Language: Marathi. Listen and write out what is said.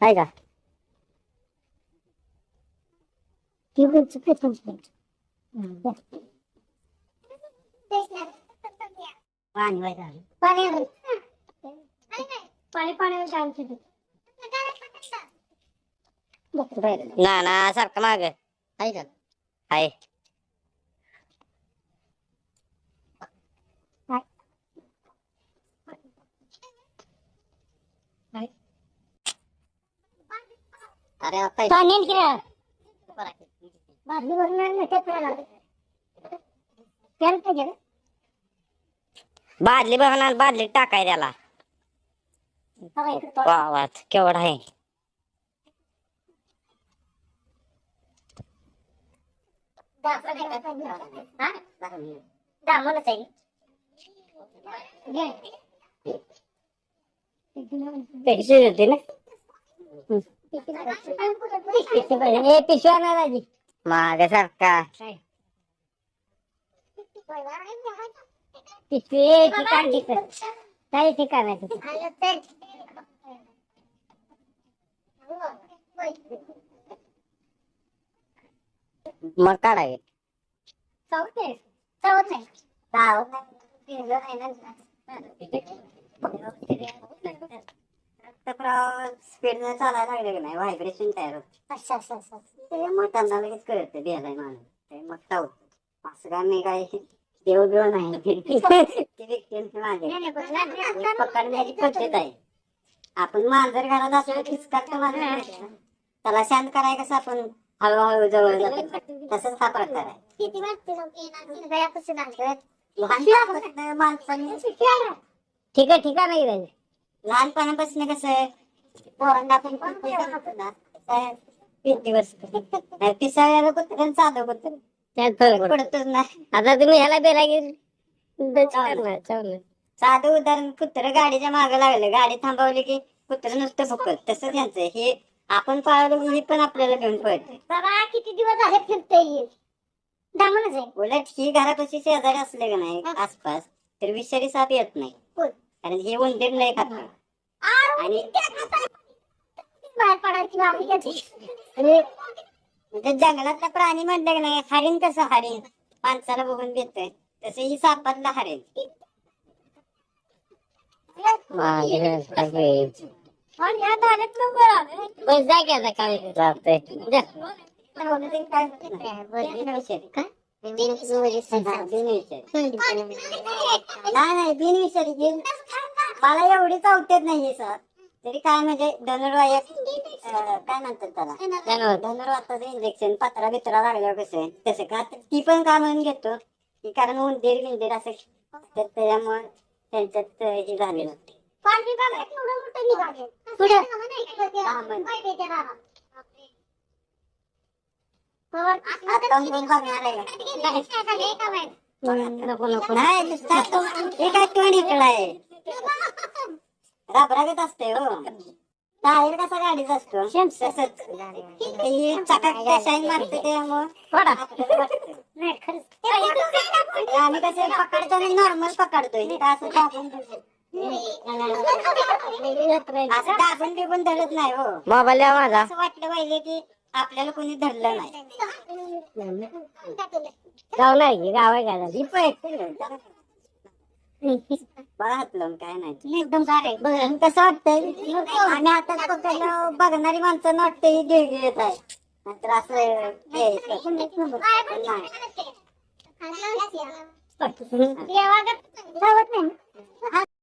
आहे का? पाणी पाणी पाणी पाणी शांत ना ना सारखं माग. आहे का? आहे अरे बादली भरून तेल पाहिजे रे. बादली बघणार बादली टाकाय त्याला बघा इकडे तो- वावात केवढा आहे दाखवा नाही का पाहिजे? हा? दामोलच आहे. घे. पैसे देते ना ए, पिशव्या राहिली. मागे सारखा पिशवी ठिकाण ठिकाण काही ठिकाण आहे. मग काढावे चौथ. चौथ आहे. चौथ आहे. पिशव्या नाही ना. स्पीड चालायला लागले की नाही? व्हायब्रेशन तयार होत. अच्छा अच्छा अच्छा. त्यामुळे त्यांना लगेच कळतं बेलाय माणूस ते मग असं काय मी काय देव बिव नाही. ती व्यक्ती माझे पकडण्याची पद्धत आहे. आपण मांजर घरात असलो किसकाट त्याला शांत कराय कसं आपण? हळूहळू जवळ तसंच हा प्रकार आहे. किती माणसाने ठीक आहे ठीक आहे नाही लहानपणापासून कसं आहे पोरांना आपण पिसाळ्याला कुत्र साधं कुत्र पडतो. पडतच नाही आता तुम्ही ह्याला बेला गेली साधं उदाहरण कुत्र गाडीच्या मागे लागलं गाडी थांबवली की कुत्र नुसतं फुकत तसं त्यांचं हे आपण पाळलं की हे पण आपल्याला घेऊन पळते. बाबा किती दिवस झाले फिरते उलट ही घरापाशी शेजारी असले का नाही आसपास तर विषारी साप येत नाही. कारण हे उंदीर नाही खात आणि बाहेर पडायची. आणि म्हणजे जंगलातला प्राणी म्हटलं की नाही हरिण कसं हरिण माणसाला बघून भेटतोय तसं ही सापातला हरिण जा की आता काय चालतंय जा. काय? बिनविषारी. नाही नाही बिनविषारी मला एवढी चावतेच नाही सर. तरी काय म्हणजे धनुर्वायक अं, काय म्हणतात त्याला? धनुर्वाताचं इंजेक्शन पत्रा बित्रा लागल्यावर कसं तसं का? ती पण का म्हणून घेतो. की कारण उंदीर बिंदीर असं तर त्याच्यामुळे त्यांच्यात हे झालेलं आहे. नको नको. नाही हे राबरागत असते हो. टायर कसा गाडीचा असतो? तसंच. हे चाकात शाईन मारते त्यामुळं. नाही आम्ही कसे पकडताना नॉर्मल पकडतोय. असं दाबून असं दाबून बिबून धरत नाही हो. मोबाईल माझा असं वाटलं पाहिजे की आपल्याला कोणी धरलं नाही. गाव नाही गाव आहे का काय नाही. एकदम सारे बघ कसं वाटतंय? आणि आता पकडलं बघणारी माणसं वाटतं ही गिळगी येत आहे नंतर असं हे- नाही. नाही.